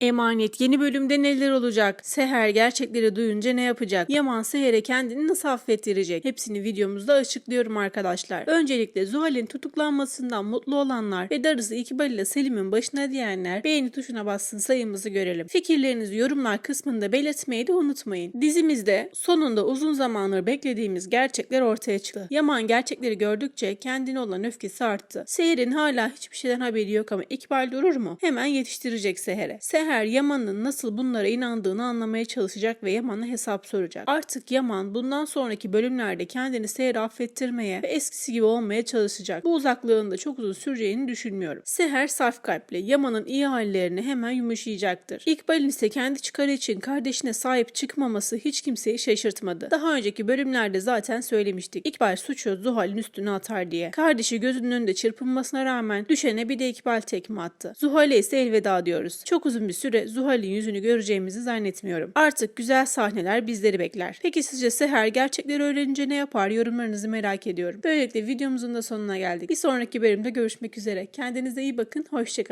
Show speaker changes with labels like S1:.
S1: Emanet yeni bölümde neler olacak? Seher gerçekleri duyunca ne yapacak? Yaman Seher'e kendini nasıl affettirecek? Hepsini videomuzda açıklıyorum arkadaşlar. Öncelikle Zuhal'in tutuklanmasından mutlu olanlar ve darısı İkbal ile Selim'in başına diyenler beğeni tuşuna bassın sayımızı görelim. Fikirlerinizi yorumlar kısmında belirtmeyi de unutmayın. Dizimizde sonunda uzun zamandır beklediğimiz gerçekler ortaya çıktı. Yaman gerçekleri gördükçe kendine olan öfkesi arttı. Seher'in hala hiçbir şeyden haberi yok ama İkbal durur mu? Hemen yetiştirecek Seher'e. Seher Yaman'ın nasıl bunlara inandığını anlamaya çalışacak ve Yaman'a hesap soracak. Artık Yaman bundan sonraki bölümlerde kendini Seher'e affettirmeye ve eskisi gibi olmaya çalışacak. Bu uzaklığın da çok uzun süreceğini düşünmüyorum. Seher saf kalpli. Yaman'ın iyi hallerini hemen yumuşayacaktır. İkbal'in ise kendi çıkarı için kardeşine sahip çıkmaması hiç kimseyi şaşırtmadı. Daha önceki bölümlerde zaten söylemiştik. İkbal suçu Zuhal'in üstüne atar diye. Kardeşi gözünün önünde çırpınmasına rağmen düşene bir de İkbal tekme attı. Zuhal'e ise elveda diyoruz. Çok uzun bir süre Zuhal'in yüzünü göreceğimizi zannetmiyorum. Artık güzel sahneler bizleri bekler. Peki sizce Seher gerçekleri öğrenince ne yapar? Yorumlarınızı merak ediyorum. Böylelikle videomuzun da sonuna geldik. Bir sonraki bölümde görüşmek üzere. Kendinize iyi bakın. Hoşçakalın.